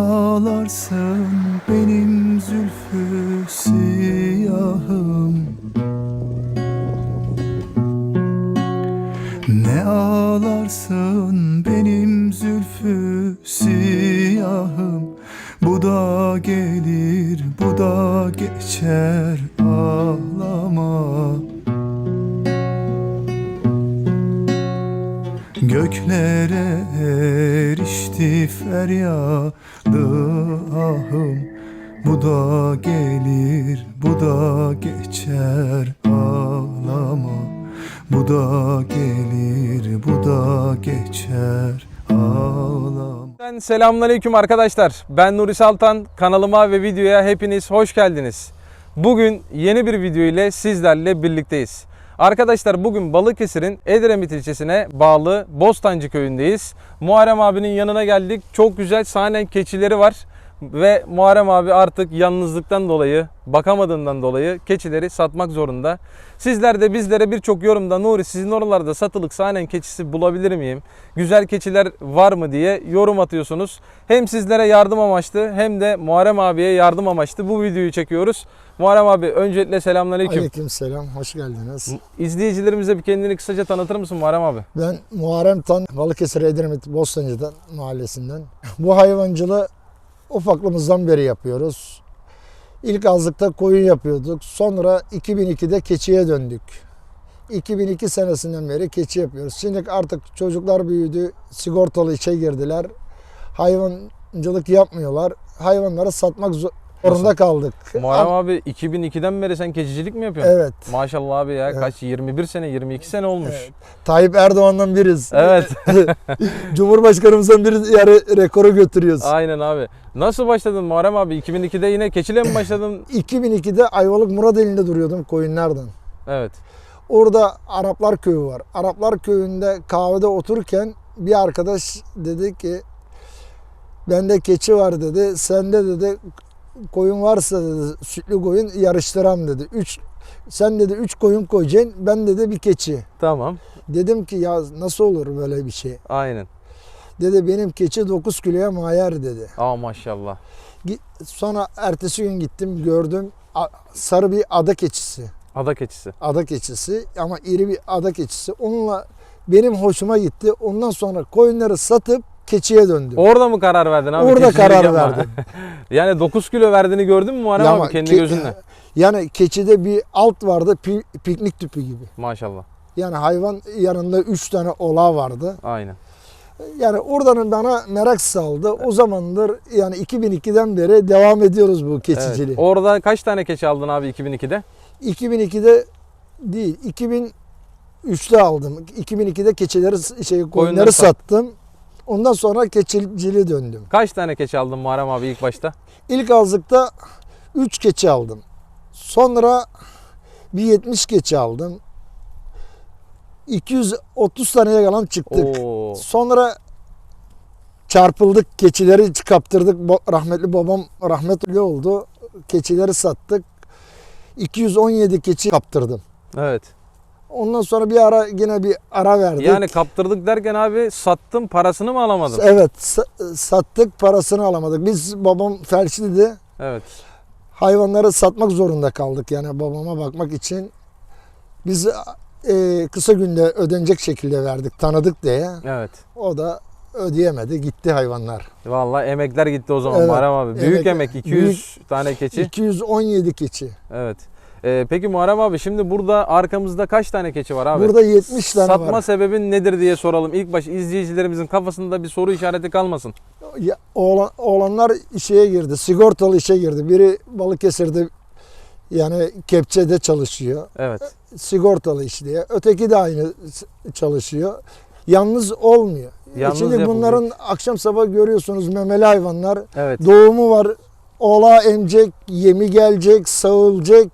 ağlarsın benim zülfü siyahım. Ne ağlarsın benim zülfü siyahım. Bu da gelir bu da geçer geçer ağlama Bu da gelir bu da geçer ağlama Selamünaleyküm arkadaşlar. Ben Nuri Saltan. Kanalıma ve videoya hepiniz hoş geldiniz. Bugün yeni bir video ile sizlerle birlikteyiz. Arkadaşlar bugün Balıkesir'in Edremit ilçesine bağlı Bostancı köyündeyiz. Muharrem abinin yanına geldik. Çok güzel sahnen keçileri var. Ve Muharrem abi artık yalnızlıktan dolayı, bakamadığından dolayı keçileri satmak zorunda. Sizler de bizlere birçok yorumda Nuri sizin oralarda satılık sahnen keçisi bulabilir miyim? Güzel keçiler var mı diye yorum atıyorsunuz. Hem sizlere yardım amaçlı hem de Muharrem abiye yardım amaçlı bu videoyu çekiyoruz. Muharrem abi öncelikle selamünaleyküm. Aleykümselam, hoş geldiniz. İzleyicilerimize bir kendini kısaca tanıtır mısın Muharrem abi? Ben Muharrem Tan, Balıkesir Edremit Bostancı'dan mahallesinden. Bu hayvancılığı ufaklığımızdan beri yapıyoruz. İlk azlıkta koyun yapıyorduk. Sonra 2002'de keçiye döndük. 2002 senesinden beri keçi yapıyoruz. Şimdi artık çocuklar büyüdü, sigortalı işe girdiler. Hayvancılık yapmıyorlar. Hayvanları satmak zorunda kaldık. Muharrem abi 2002'den beri sen keçicilik mi yapıyorsun? Evet. Maşallah abi ya Evet. kaç 21 sene 22 sene olmuş. Evet. Tayyip Erdoğan'dan biriz. Evet. Cumhurbaşkanımızdan bir yarı rekoru götürüyoruz. Aynen abi. Nasıl başladın Muharrem abi? 2002'de yine keçile mi başladın? 2002'de Ayvalık Muradeli'nde duruyordum koyunlardan. Evet. Orada Araplar köyü var. Araplar köyünde kahvede otururken bir arkadaş dedi ki bende keçi var dedi. Sende dedi koyun varsa dedi sütlü koyun yarıştıram dedi. Üç, sen dedi üç koyun koyacaksın. Ben dedi bir keçi. Tamam. Dedim ki ya nasıl olur böyle bir şey? Aynen. Dedi benim keçi 9 kiloya mayar dedi. Aa maşallah. Gi- Sonra ertesi gün gittim gördüm A- sarı bir ada keçisi. Ada keçisi. Ada keçisi ama iri bir ada keçisi. Onunla benim hoşuma gitti. Ondan sonra koyunları satıp keçiye döndüm. Orada mı karar verdin abi? Orada karar verdim. yani 9 kilo verdiğini gördün mü Muharrem abi kendi ke- gözünle? Yani keçide bir alt vardı pi- piknik tüpü gibi. Maşallah. Yani hayvan yanında 3 tane ola vardı. Aynen. Yani oradan bana merak saldı. O zamandır yani 2002'den beri devam ediyoruz bu Evet. keçiciliği. Orada kaç tane keçi aldın abi 2002'de? 2002'de değil 2003'te aldım. 2002'de keçileri şey Koyunları koyunları sat- sattım. Ondan sonra keçiciliğe döndüm. Kaç tane keçi aldın Muharrem abi ilk başta? İlk azlıkta 3 keçi aldım. Sonra bir 70 keçi aldım. 230 taneye kalan çıktık. Oo. Sonra çarpıldık, keçileri kaptırdık. Rahmetli babam rahmetli oldu. Keçileri sattık. 217 keçi kaptırdım. Evet. Ondan sonra bir ara yine bir ara verdik. Yani kaptırdık derken abi sattım parasını mı alamadın? evet sa- sattık parasını alamadık. Biz babam felçliydi. Evet. Hayvanları satmak zorunda kaldık yani babama bakmak için. Biz e, kısa günde ödenecek şekilde verdik tanıdık diye. Evet. O da ödeyemedi gitti hayvanlar. Vallahi emekler gitti o zaman Evet, Muharrem abi. Büyük emek- emek 200 tane keçi. 217 keçi. Evet. Ee, peki Muharrem abi şimdi burada arkamızda kaç tane keçi var abi? Burada 70 tane Satma var. sebebin nedir diye soralım. İlk baş izleyicilerimizin kafasında bir soru işareti kalmasın. Ya, oğlan, oğlanlar işe girdi. Sigortalı işe girdi. Biri Balıkesir'de yani kepçede çalışıyor. Evet. Sigortalı işliyor. Öteki de aynı çalışıyor. Yalnız olmuyor. Yalnız Şimdi yapılacak. bunların akşam sabah görüyorsunuz memeli hayvanlar. Evet. Doğumu var. Ola emecek, yemi gelecek, sağılacak.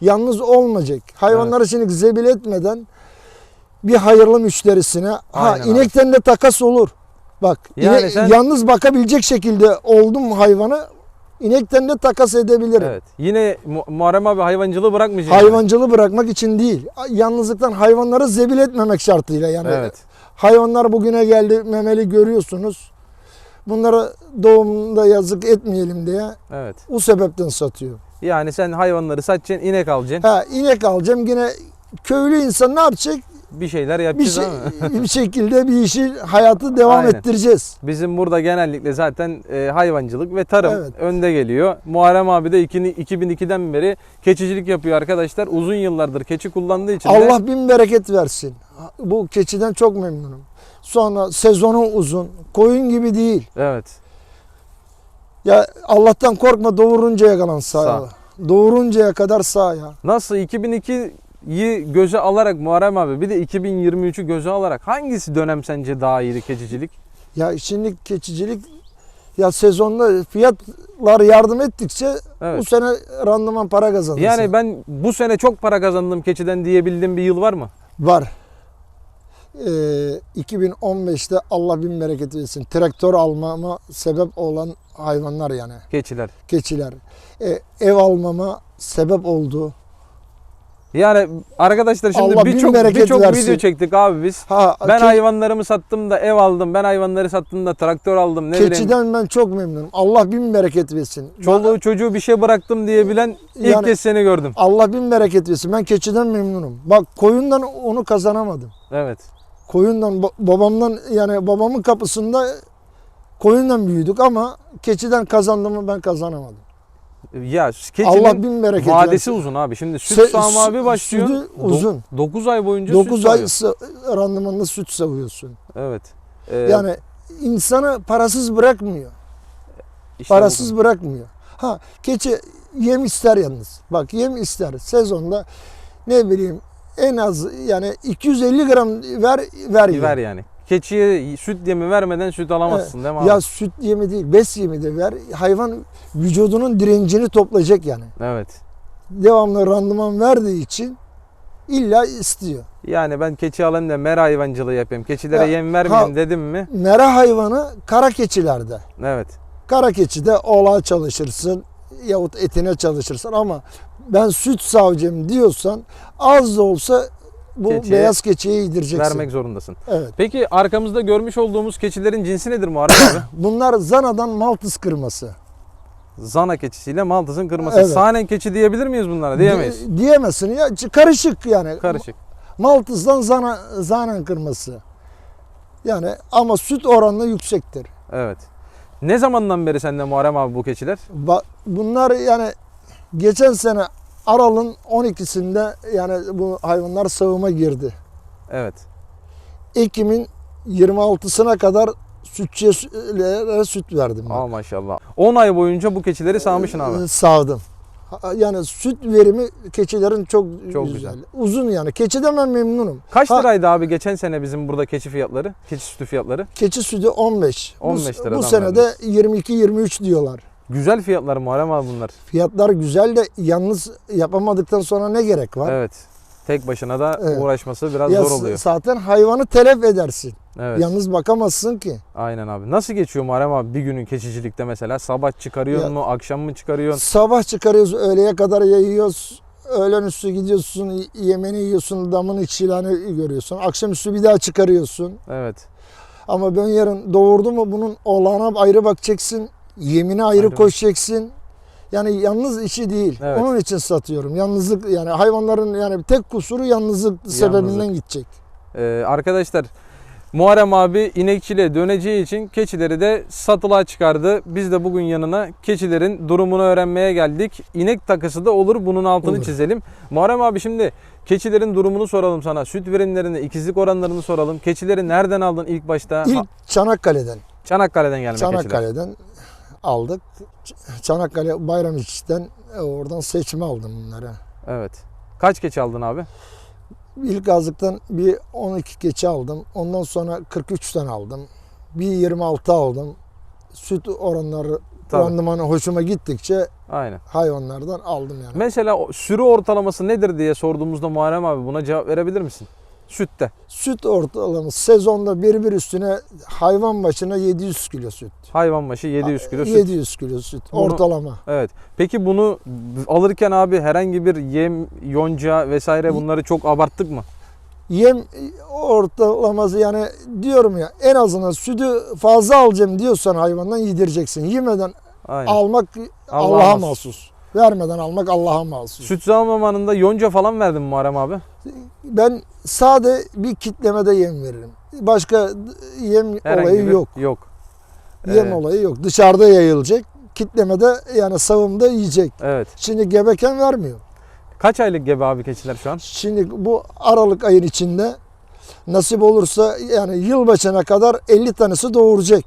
Yalnız olmayacak. Hayvanları şimdi zebil etmeden bir hayırlı müşterisine ha Aynen abi. inekten de takas olur. Bak Yani ine- sen- yalnız bakabilecek şekilde oldum hayvanı inekten de takas edebilirim. Evet. Yine Mu- Muharrem abi hayvancılığı bırakmayacak. Hayvancılığı bırakmak için değil. Yalnızlıktan hayvanları zebil etmemek şartıyla yani. Evet. Hayvanlar bugüne geldi memeli görüyorsunuz. Bunları doğumunda yazık etmeyelim diye Evet. o sebepten satıyor. Yani sen hayvanları satacaksın, inek alacaksın. Ha inek alacağım yine köylü insan ne yapacak? Bir şeyler Bir, yapacağız şey, ama. bir şekilde bir işi hayatı devam Aynen. ettireceğiz. Bizim burada genellikle zaten e, hayvancılık ve tarım Evet. önde geliyor. Muharrem abi de iki- 2002'den beri keçicilik yapıyor arkadaşlar. Uzun yıllardır keçi kullandığı için de Allah bin bereket versin. Bu keçiden çok memnunum. Sonra sezonu uzun. Koyun gibi değil. Evet. Ya Allah'tan korkma doğuruncaya kalan sağ. Sağ. Doğuruncaya kadar sağ ya. Nasıl 2002'yi göze alarak Muharrem abi bir de 2023'ü göze alarak hangisi dönem sence daha iyiydi keçicilik? Ya şimdi keçicilik ya sezonda fiyatlar yardım ettikçe Evet. bu sene randıman para kazanırsın. Yani ben bu sene çok para kazandım keçiden diyebildiğim bir yıl var mı? Var. Ee, 2015'te Allah bin bereket versin. Traktör almama sebep olan hayvanlar yani. Keçiler. Keçiler. Ee, ev almama sebep oldu. Yani arkadaşlar şimdi birçok birçok video çektik abi biz. Ha, Ben ke- hayvanlarımı sattım da ev aldım. Ben hayvanları sattım da traktör aldım. Ne bileyim. keçiden ben çok memnunum. Allah bin bereket versin. Çoluğu çocuğu bir şey bıraktım diyebilen ilk Yani- kez seni gördüm. Allah bin bereket versin. Ben keçiden memnunum. Bak koyundan onu kazanamadım. Evet. Koyundan ba- babamdan yani babamın kapısında koyundan büyüdük ama keçiden kazandığımı ben kazanamadım. Ya keçinin Allah bin bereket vadesi versin. uzun abi. Şimdi süt Se- sağma sü- başlıyor. sütü uzun. 9 ay boyunca 9 süt ay sağıyor. sa- randımanlı süt savuyorsun. Evet. Ee, Yani insanı parasız bırakmıyor. işte Parasız bu. bırakmıyor. Ha keçi yem ister yalnız. Bak yem ister. Sezonda ne bileyim en az yani 250 gram ver ver. yem. ver yani. Keçiye süt yemi vermeden süt alamazsın değil mi abi? Ya süt yemi değil, bes yemi de ver. Hayvan vücudunun direncini toplayacak yani. Evet. Devamlı randıman verdiği için illa istiyor. Yani ben keçi alayım da mera hayvancılığı yapayım. Keçilere Ya, yem vermeyeyim ha- dedim mi? Mera hayvanı kara keçilerde. Evet. Kara keçide oğlağa çalışırsın yahut etine çalışırsın ama ben süt savcım diyorsan az da olsa bu Keçiye beyaz keçiye yedireceksin. Vermek zorundasın. Evet. Peki arkamızda görmüş olduğumuz keçilerin cinsi nedir Muharrem abi? Bunlar Zana'dan Maltız kırması. Zana keçisiyle Maltız'ın kırması. Evet. Sahnen keçi diyebilir miyiz bunlara? Diyemeyiz. Di- diyemezsin ya karışık yani. Karışık. Maltız'dan Zana, Zanen kırması. Yani ama süt oranı yüksektir. Evet. Ne zamandan beri sende Muharrem abi bu keçiler? Ba- Bunlar yani geçen sene Aral'ın 12'sinde yani bu hayvanlar sağıma girdi. Evet. Ekim'in 26'sına kadar sütçülere süt verdim. ben. Aa maşallah. 10 ay boyunca bu keçileri sağmışsın abi. Ee, Sağdım. Yani süt verimi keçilerin çok, Çok güzel. güzel. Uzun yani. Keçiden ben memnunum. Kaç Ha- liraydı abi geçen sene bizim burada keçi fiyatları? Keçi sütü fiyatları? Keçi sütü 15. Bu- 15 Bu, liradan sene de 22-23 diyorlar. Güzel fiyatlar Muharrem abi bunlar. Fiyatlar güzel de yalnız yapamadıktan sonra ne gerek var? Evet. Tek başına da Evet. uğraşması biraz Ya zor oluyor. Zaten hayvanı telef edersin. Evet. Yalnız bakamazsın ki. Aynen abi. Nasıl geçiyor Muharrem abi bir günün keçicilikte mesela? Sabah çıkarıyorsun Ya- mu? Akşam mı çıkarıyorsun? Sabah çıkarıyoruz, öğleye kadar yayıyoruz. Öğlen üstü gidiyorsun, yemeğini yiyorsun, damın içilerini görüyorsun. Akşamüstü bir daha çıkarıyorsun. Evet. Ama ben yarın doğurdu mu bunun oğlana ayrı bakacaksın. Yemine ayrı bak- koşacaksın. Yani yalnız işi değil. Evet. Onun için satıyorum. Yalnızlık yani hayvanların yani tek kusuru yalnızlık, sebebinden gidecek. Ee, arkadaşlar Muharrem abi inekçiliğe döneceği için keçileri de satılığa çıkardı. Biz de bugün yanına keçilerin durumunu öğrenmeye geldik. İnek takısı da olur bunun altını Olur. çizelim. Muharrem abi şimdi keçilerin durumunu soralım sana. Süt verimlerini, ikizlik oranlarını soralım. Keçileri nereden aldın ilk başta? İlk Çanakkale'den. Çanakkale'den gelme keçiler. Çanakkale'den aldık. Çanakkale Bayramiç'ten e, oradan seçme aldım bunları. Evet. Kaç keçi aldın abi? İlk azlıktan bir 12 keçi aldım. Ondan sonra 43 tane aldım. Bir 26 aldım. Süt oranları Tabii. randımanı hoşuma gittikçe Aynen. hayvanlardan aldım yani. Mesela sürü ortalaması nedir diye sorduğumuzda Muharrem abi buna cevap verebilir misin? Sütte. Süt ortalaması sezonda bir bir üstüne hayvan başına 700 kilo süt. Hayvan başı 700 kilo süt. 700 kilo süt Bunu- ortalama. Evet. Peki bunu alırken abi herhangi bir yem, yonca vesaire bunları çok abarttık mı? Yem ortalaması yani diyorum ya en azından sütü fazla alacağım diyorsan hayvandan yedireceksin. Yemeden Aynen. almak Allah'a Allah'a mahsus. mahsus. Vermeden almak Allah'a mahsus. Süt zamanında yonca falan verdin mi Muharrem abi? Ben sade bir kitlemede yem veririm. Başka yem Herhangi olayı bir- yok. Yok. Yem Ee, olayı yok. Dışarıda yayılacak. Kitlemede yani savımda yiyecek. Evet. Şimdi gebeken vermiyor. Kaç aylık gebe abi keçiler şu an? Şimdi bu Aralık ayın içinde nasip olursa yani yılbaşına kadar 50 tanesi doğuracak.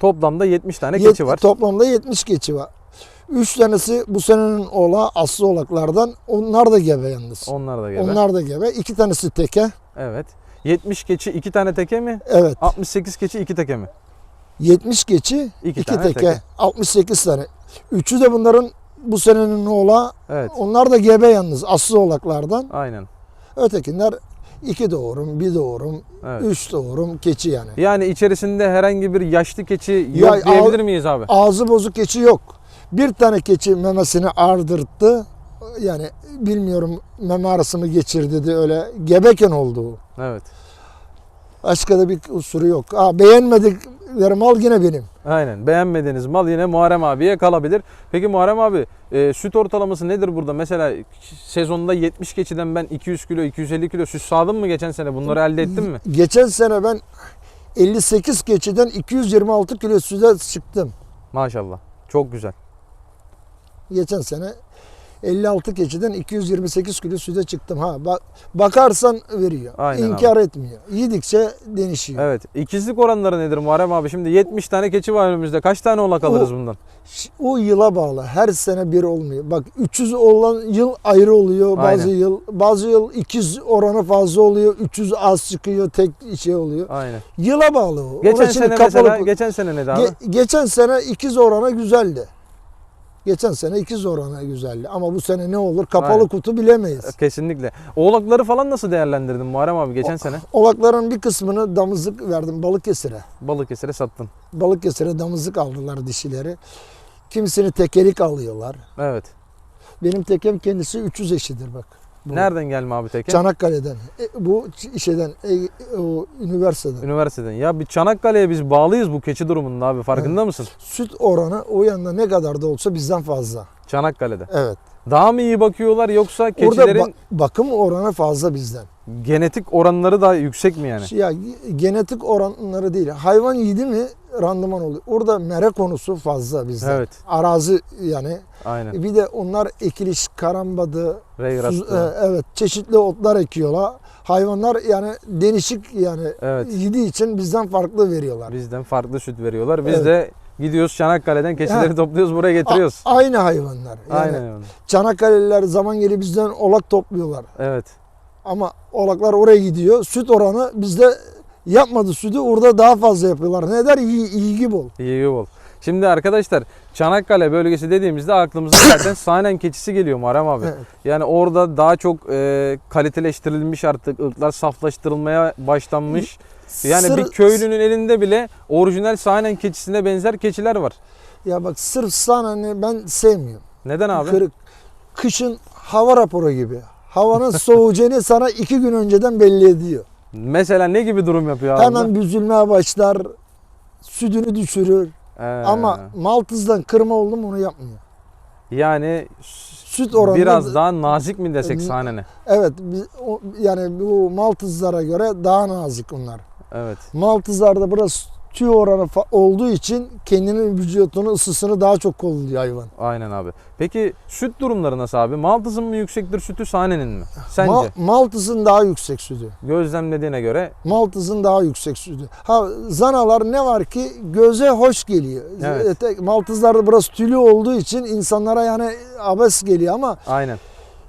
Toplamda 70 tane Yet- keçi var. Toplamda 70 keçi var. 3 tanesi bu senenin oğla aslı oğlaklardan. Onlar da gebe yalnız. Onlar da gebe. Onlar da gebe. 2 tanesi teke. Evet. 70 keçi 2 tane teke mi? Evet. 68 keçi 2 teke mi? 70 keçi, İki 2 tane teke, teke. 68 tane. Üçü de bunların bu senenin oğla. Evet. Onlar da gebe yalnız aslı oğlaklardan. Aynen. Ötekiler 2 doğurum, 1 doğurum, Evet. 3 doğurum keçi yani. Yani içerisinde herhangi bir yaşlı keçi Ya, yok diyebilir miyiz abi? Ağzı bozuk keçi yok. Bir tane keçi memesini ardırttı. Yani bilmiyorum meme arası mı geçirdi de öyle gebeken oldu. Evet. Başka da bir usuru yok. Ha, beğenmedikleri mal yine benim. Aynen. Beğenmediğiniz mal yine Muharrem abiye kalabilir. Peki Muharrem abi e, süt ortalaması nedir burada? Mesela sezonda 70 keçiden ben 200 kilo 250 kilo süt sağdım mı geçen sene? Bunları elde ettin mi? Geçen sene ben 58 keçiden 226 kilo süte çıktım. Maşallah. Çok güzel. Geçen sene 56 keçiden 228 kilo süte çıktım. Ha bak bakarsan veriyor. Aynen İnkar etmiyor. Yedikçe denişiyor. Evet. İkizlik oranları nedir Muharrem abi? Şimdi 70 tane keçi var önümüzde. Kaç tane oğlak alırız O- bundan? O yıla bağlı. Her sene bir olmuyor. Bak 300 olan yıl ayrı oluyor. Bazı Aynen. yıl bazı yıl 200 oranı fazla oluyor. 300 az çıkıyor. Tek şey oluyor. Aynen. Yıla bağlı o. Geçen Ona sene kapalı- mesela geçen sene ne abi? Ge- geçen sene ikiz oranı güzeldi. Geçen sene ikiz oranı güzeldi. Ama bu sene ne olur? Kapalı Aynen. kutu bilemeyiz. Kesinlikle. Oğlakları falan nasıl değerlendirdin Muharrem abi geçen sene? Olakların bir kısmını damızlık verdim Balıkesir'e. Balıkesir'e sattın. Balıkesir'e damızlık aldılar dişileri. Kimisini tekelik alıyorlar. Evet. Benim tekem kendisi 300 eşidir bak. Bu. Nereden gelme abi teke? Çanakkale'den. E, bu şeyden e, o üniversiteden. Üniversiteden. Ya bir Çanakkale'ye biz bağlıyız bu keçi durumunda abi. Farkında mısın? Süt oranı o yanda ne kadar da olsa bizden fazla. Çanakkale'de. Evet. Daha mı iyi bakıyorlar yoksa Orada keçilerin ba- bakım oranı fazla bizden. genetik oranları daha yüksek mi yani? Ya genetik oranları değil. Hayvan yedi mi randıman oluyor. Orada mere konusu fazla bizden. Evet. Arazi yani. Aynen. Bir de onlar ekiliş, karambadı. Suz- e, evet çeşitli otlar ekiyorlar. Hayvanlar yani denişik yani Evet. yediği için bizden farklı veriyorlar. Bizden farklı süt veriyorlar. Biz Evet. de gidiyoruz Çanakkale'den keçileri Ha. topluyoruz buraya getiriyoruz. A- aynı hayvanlar. Yani Aynen öyle. Çanakkale'liler zaman geliyor bizden olak topluyorlar. Evet. Ama olaklar oraya gidiyor. Süt oranı bizde yapmadı sütü orada daha fazla yapıyorlar. Ne der? İyi, ilgi bol. İyi bol. Şimdi arkadaşlar Çanakkale bölgesi dediğimizde aklımıza zaten Sahnen keçisi geliyor Muharrem abi. Evet. Yani orada daha çok e, kaliteleştirilmiş artık ırklar saflaştırılmaya başlanmış. Yani Sır- bir köylünün elinde bile orijinal Sahnen keçisine benzer keçiler var. Ya bak sırf sanani ben sevmiyorum. Neden abi? Kırık. Kışın hava raporu gibi. Havanın soğuyacağını sana iki gün önceden belli ediyor. Mesela ne gibi durum yapıyor abi? Hemen büzülmeye başlar. Sütünü düşürür. Ee, Ama Maltız'dan kırma oldu mu onu yapmıyor. yani Süt oranı biraz daha nazik mi desek Sahnen'e? Evet yani bu Maltızlara göre daha nazik onlar. Evet. Maltızlarda biraz tüy oranı olduğu için kendinin vücudunun ısısını daha çok kolluyor hayvan. Aynen abi. Peki süt durumları nasıl abi? Maltız'ın mı yüksektir sütü Sahne'nin mi? Sence? Ma- Maltız'ın daha yüksek sütü. Gözlemlediğine göre Maltız'ın daha yüksek sütü. Ha zanalar ne var ki göze hoş geliyor. Evet. Maltızlarda biraz tülü olduğu için insanlara yani abes geliyor ama aynen.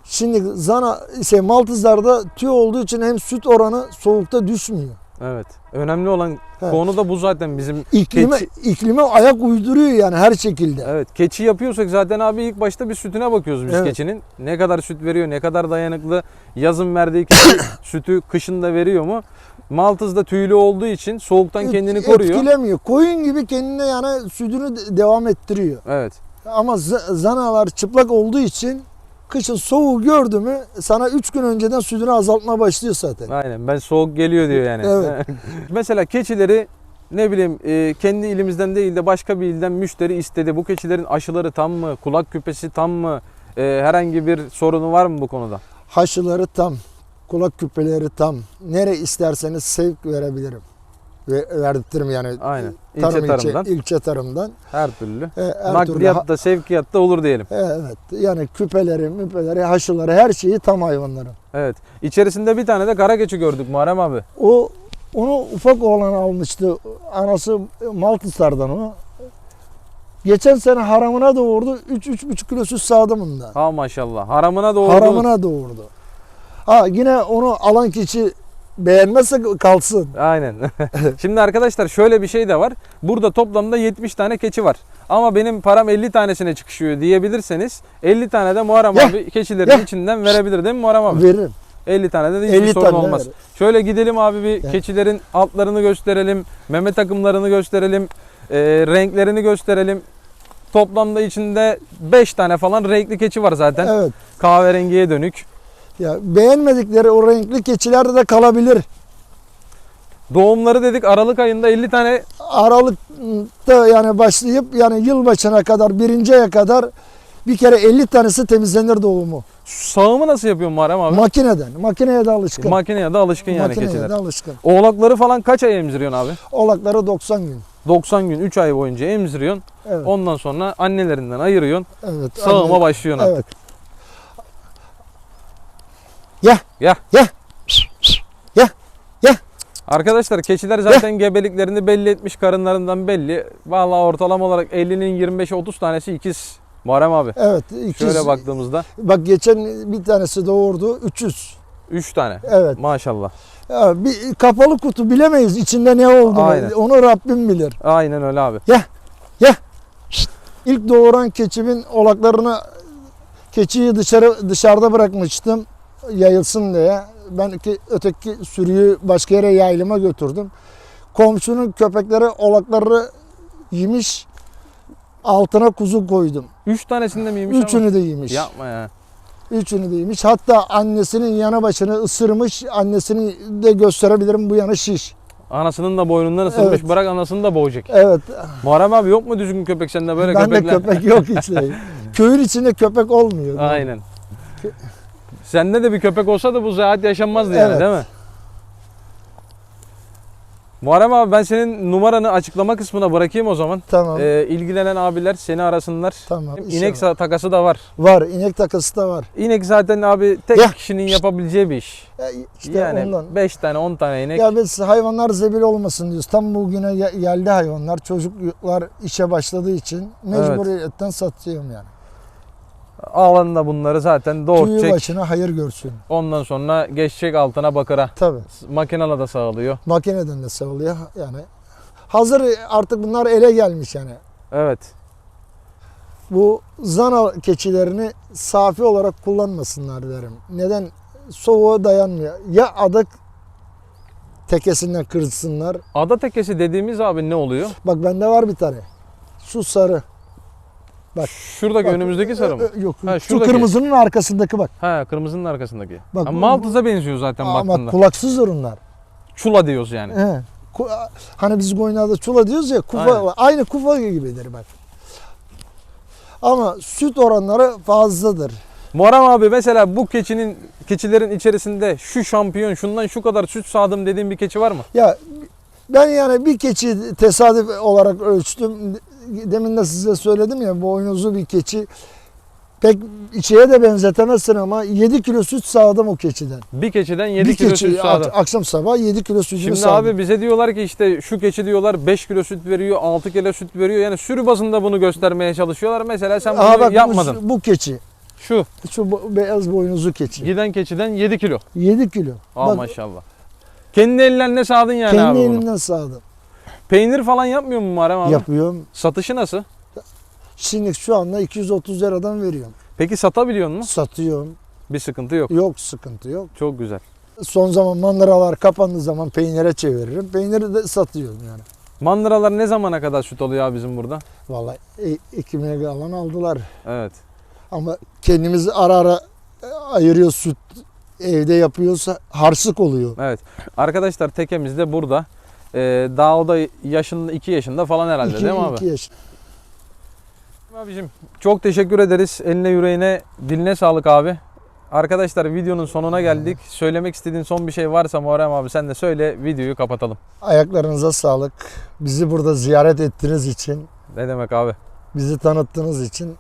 şimdi zana şey Maltızlarda tüy olduğu için hem süt oranı soğukta düşmüyor. Evet. Önemli olan Evet. konu da bu zaten bizim İklime, Keçi- iklime ayak uyduruyor yani her şekilde. Evet, keçi yapıyorsak zaten abi ilk başta bir sütüne bakıyoruz biz Evet. keçinin. Ne kadar süt veriyor, ne kadar dayanıklı. Yazın verdiği keçi sütü kışın da veriyor mu? Maltız da tüylü olduğu için soğuktan Et- kendini koruyor. Etkilemiyor. Koyun gibi kendine yani sütünü de- devam ettiriyor. Evet. Ama zanalar çıplak olduğu için Kışın soğuğu gördü mü sana 3 gün önceden sütünü azaltma başlıyor zaten. Aynen ben soğuk geliyor diyor yani. Evet. Mesela keçileri ne bileyim e, kendi ilimizden değil de başka bir ilden müşteri istedi. Bu keçilerin aşıları tam mı? Kulak küpesi tam mı? E, herhangi bir sorunu var mı bu konuda? Haşıları tam, kulak küpeleri tam. Nere isterseniz sevk verebilirim. Ve verdirtirim yani. Aynen. Tarım İlçe ilçe- tarımdan ilçe tarımdan. her türlü. E, her türlü Nakliyatta, sevkiyatta olur diyelim. Evet. Yani küpeleri, müpeleri, haşıları her şeyi tam hayvanların. Evet. İçerisinde bir tane de kara keçi gördük Muharrem abi. O onu ufak oğlan almıştı. Anası Maltıslar'dan o. Geçen sene haramına doğurdu. 3-3,5 kilo süt sağdı bunda. Ha maşallah. Haramına doğru. Haramına doğurdu. Ha yine onu alan kişi beğenmezse kalsın. Aynen. Şimdi arkadaşlar şöyle bir şey de var. Burada toplamda 70 tane keçi var. Ama benim param 50 tanesine çıkışıyor diyebilirseniz 50 tane de Muharrem Ya, abi keçilerin ya. içinden verebilir değil mi Muharrem abi? Veririm. 50 tane de hiçbir 50 sorun tane olmaz. veririm. Şöyle gidelim abi bir Ya. keçilerin altlarını gösterelim. Meme takımlarını gösterelim. e, renklerini gösterelim. Toplamda içinde 5 tane falan renkli keçi var zaten. Evet. Kahverengiye dönük. Ya beğenmedikleri o renkli keçilerde de kalabilir. Doğumları dedik Aralık ayında 50 tane Aralıkta yani başlayıp yani yılbaşına kadar birinci aya kadar bir kere 50 tanesi temizlenir doğumu. sağımı nasıl yapıyor Muharrem abi? Makineden. Makineye de alışkın. Makineye de alışkın yani Makineye keçiler. de alışkın. Oğlakları falan kaç ay emziriyorsun abi? Olakları 90 gün. 90 gün 3 ay boyunca emziriyorsun. Evet. Ondan sonra annelerinden ayırıyorsun. evet. Sağıma Anne- başlıyorsun artık. Evet. Ya. Ya. Ya. Arkadaşlar keçiler zaten gebeliklerini belli etmiş karınlarından belli. Vallahi ortalama olarak 50'nin 25'e 30 tanesi ikiz. Muharrem abi. Evet. ikiz- Şöyle baktığımızda Bak geçen bir tanesi doğurdu 300. 3 tane. Evet. Maşallah. Ya bir kapalı kutu bilemeyiz içinde ne olduğunu. Aynen. Onu Rabbim bilir. Aynen öyle abi. İlk doğuran keçimin olaklarını keçiyi dışarı dışarıda bırakmıştım yayılsın diye. Ben ki öteki sürüyü başka yere yaylıma götürdüm. Komşunun köpekleri olakları yemiş. Altına kuzu koydum. 3 tanesinde mi yemiş ama? Üçünü de yemiş. Yapma ya. Üçünü de yemiş. Hatta annesinin yanı başını ısırmış. Annesini de gösterebilirim bu yanı şiş. Anasının da boynundan ısırmış. Evet. Bırak anasını da boğacak. Evet. Muharrem abi yok mu düzgün köpek sende böyle ben köpekler? de köpek yok işte. Köyün içinde köpek olmuyor. Aynen. Sende de bir köpek olsa da bu ziraat yaşanmazdı yani Evet. değil mi? Muharrem abi ben senin numaranı açıklama kısmına bırakayım o zaman. Tamam. Ee, ilgilenen abiler seni arasınlar. tamam. İnek inşallah. takası da var. var. inek takası da var. İnek zaten abi tek Ya. kişinin yapabileceği bir iş. Ya işte yani ondan. 5 tane 10 tane inek. Ya biz hayvanlar zebil olmasın diyoruz. Tam bugüne ge- geldi hayvanlar. Çocuklar işe başladığı için mecburiyetten satıyorum yani. Alanda bunları zaten Tüyü doğurtacak. başına hayır görsün. Ondan sonra geçecek altına bakıra. Tabii. Makinala da sağlıyor. Makineden de sağlıyor yani. Hazır artık bunlar ele gelmiş yani. Evet. Bu zana keçilerini safi olarak kullanmasınlar derim. Neden? Soğuğa dayanmıyor. Ya adak tekesinden kırsınlar. Ada tekesi dediğimiz abi ne oluyor? Bak bende var bir tane. Şu sarı. Şuradaki Bak, önümüzdeki sarı mı? Yok. Ha, şu kırmızının arkasındaki bak. Ha kırmızının arkasındaki. Bak, bu- Maltız'a benziyor zaten Ama baktığında. kulaksızdır onlar. Çula diyoruz yani. He. Hani biz Konya'da çula diyoruz ya kufa Aynen. aynı kufa gibidir bak. Ama süt oranları fazladır. Muharrem abi mesela bu keçinin keçilerin içerisinde şu şampiyon şundan şu kadar süt sağdım dediğin bir keçi var mı? Ya ben yani bir keçi tesadüf olarak ölçtüm. Demin de size söyledim ya boynuzlu bir keçi. Pek içeye de benzetemezsin ama 7 kilo süt sağdım o keçiden. Bir keçiden 7 bir kilo keçi süt sağdım. ak- akşam sabah 7 kilo sütünü Şimdi sağdım. abi bize diyorlar ki işte şu keçi diyorlar 5 kilo süt veriyor, 6 kilo süt veriyor. Yani sürü bazında bunu göstermeye çalışıyorlar. Mesela sen bunu Aha bak bu- yapmadın. Bu, keçi. Şu Şu beyaz boynuzlu keçi. giden keçiden 7 kilo. 7 kilo. Aa Bak, maşallah. Kendi ellerine sağdın yani kendi abi bunu. elimden sağdım. Peynir falan yapmıyor mu Muharrem abi? Yapıyorum. Satışı nasıl? Şimdi şu anda 230 liradan veriyorum. Peki satabiliyor musun? Satıyorum. Bir sıkıntı yok. Yok sıkıntı yok. Çok güzel. Son zaman mandıralar kapandığı zaman peynire çeviririm. Peyniri de satıyorum yani. Mandıralar ne zamana kadar süt abi bizim burada? Vallahi e, ekmeğe alan aldılar. Evet. Ama kendimizi ara ara e, ayırıyor süt evde yapıyorsa harçlık oluyor. Evet. Arkadaşlar tekemiz de burada. Ee, daha o da yaşında 2 yaşında falan herhalde İki- değil mi abi? iki yaş. Abicim çok teşekkür ederiz. Eline yüreğine diline sağlık abi. Arkadaşlar videonun sonuna geldik. Söylemek istediğin son bir şey varsa Muharrem abi sen de söyle videoyu kapatalım. Ayaklarınıza sağlık. Bizi burada ziyaret ettiğiniz için, Ne demek abi? bizi tanıttığınız için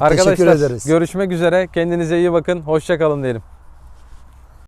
Arkadaşlar ederiz. görüşmek üzere. Kendinize iyi bakın. Hoşça kalın diyelim.